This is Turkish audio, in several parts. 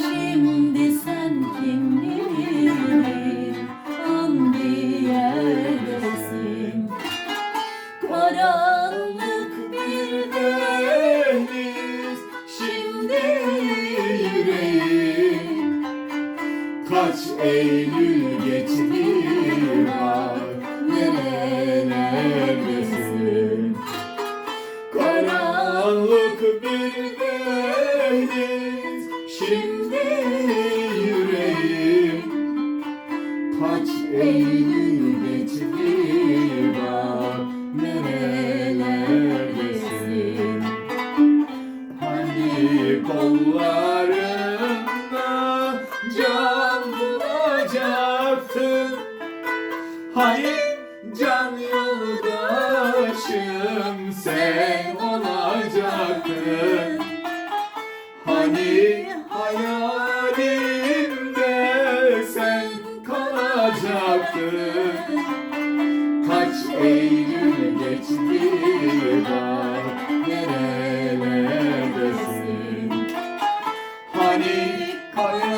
Şimdi sen kim Hangi yerdesin. Karanlık deniz Şimdi yüreğim. Kaç Eylül geçti bulacaktın Hani can yoldaşım sen olacaktın. Hani hayalimde sen kalacaktın. Kaç Eylül geçti bak nerelerdesin? Hani hayalimde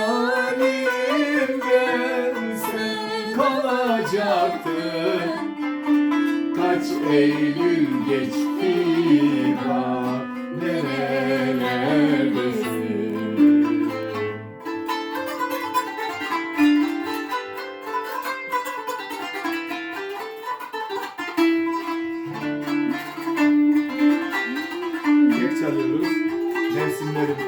Kaç Eylül geçti bak nerelerdesin Tek çalıyoruz. Mevsimlerim.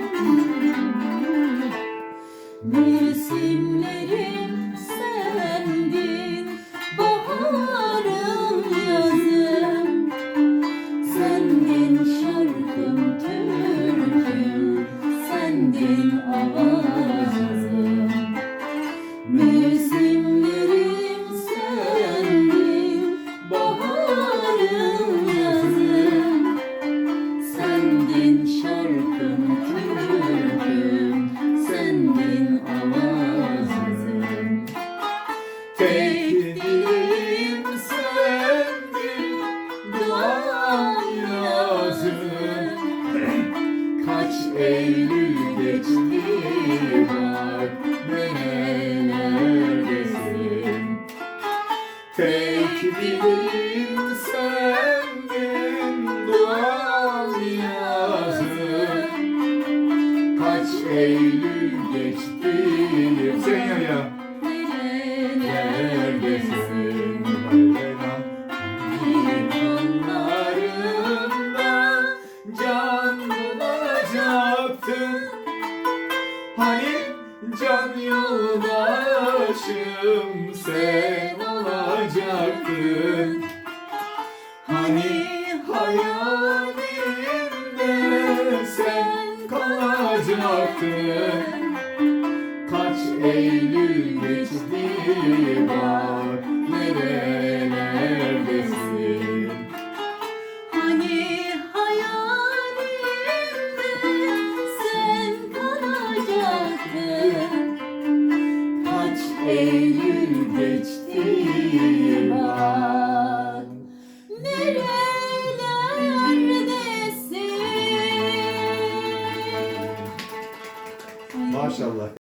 Yoldaşım sen olacaktın. Hani hayalimde sen kalacaktın? Kaç Eylül geçti bak Maşallah